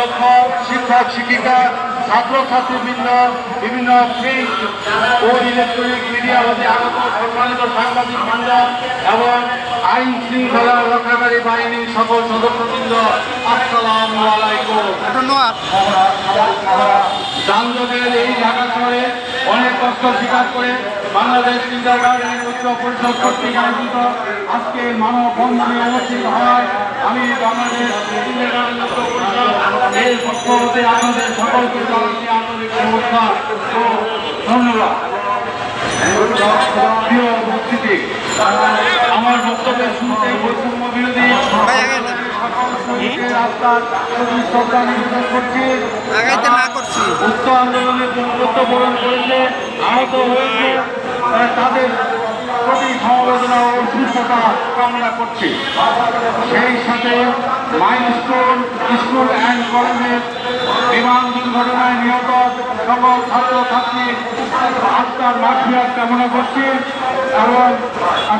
অধ্যক্ষ শিক্ষক শিক্ষিকা ছাত্রছাত্রীবৃন্দ বিভিন্ন প্রিন্ট ও ইলেকট্রনিক মিডিয়া হতে আগত সম্মানিত সাংবাদিক বান্ধব এবং আইন শৃঙ্খলা রক্ষাকারী বাহিনীর সকল সদস্যবৃন্দ আসসালামু আলাইকুম। ধন্যবাদ। যানজটের এই ঢাকা শহরে অনেক কষ্ট স্বীকার করে বাংলাদেশ কিন্ডারগার্ডেন উচ্চ পরিষদ কর্তৃক আয়োজিত আজকে মানব বন্ধনে অনুষ্ঠিত হয় আমি বাংলাদেশ এর পক্ষ হতে আপনাদের সকলকে জানাচ্ছি আন্তরিক শুভেচ্ছা ও ধন্যবাদ। প্রিয় আমার বক্তব্যের শুরুতে বৈষম্য বিরোধী প্রতি শ্রদ্ধা নিবেদন করছি। উক্ত আন্দোলনে বরণ করেছে আহত হয়েছে তাদের প্রতি ও সুস্থতা কামনা করছি। সেই সাথে মাইলস্টোন স্কুল অ্যান্ড কলেজের বিমান দুর্ঘটনায় নিহত সকল ছাত্রছাত্রী আত্মার মাফিয়ার কামনা করছি এবং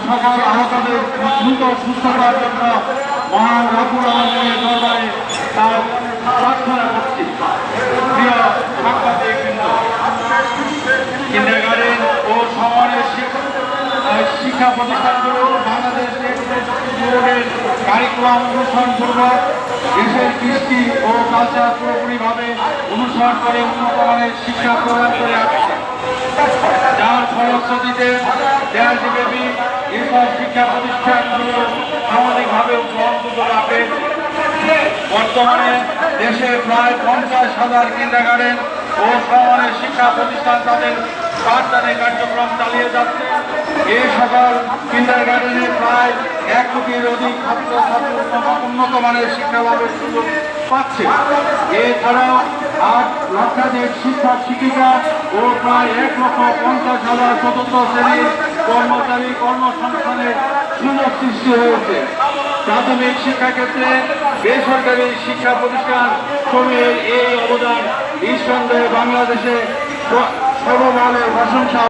সকল আহতদের দ্রুত সুস্থতার জন্য মহান রাবুল আলমের দরবারে তার প্রার্থনা করছি প্রিয় সাংবাদিকবৃন্দ কিন্ডারগার্ডেন ও সমানের শিক্ষা আহ, শিক্ষা প্রতিষ্ঠানগুলো বাংলাদেশ বোর্ডের কারিকুলাম পূর্বক দেশের কৃষ্টি ও কালচার পুরোপুরিভাবে অনুসরণ করে উন্নত মানের শিক্ষা প্রদান করে আসছে। যার ফলশ্রুতিতে দেশব্যাপী এসব শিক্ষা প্রতিষ্ঠানগুলো সামাজিকভাবে গ্রহণযোগ্য লাভে বর্তমানে দেশে প্রায় পঞ্চাশ হাজার কিন্ডারগার্ডেন শিক্ষা প্রতিষ্ঠান তাদের পাঠদানের কার্যক্রম চালিয়ে যাচ্ছে। এই সকল কিন্ডারগার্ডেনে প্রায় এক কোটির অধিক ছাত্র উন্নত মানের শিক্ষা লাভের সুযোগ পাচ্ছে। এছাড়াও আট লক্ষাধিক শিক্ষক, শিক্ষিকা ও প্রায় এক লক্ষ পঞ্চাশ হাজার চতুর্থ শ্রেণির কর্মচারী, কর্মসংস্থানের সুযোগ সৃষ্টি হয়েছে। প্রাথমিক শিক্ষাক্ষেত্রে বেসরকারি শিক্ষা প্রতিষ্ঠান সমূহের এই অবদান নিঃসন্দেহে বাংলাদেশে সর্বমানের প্রশংসা।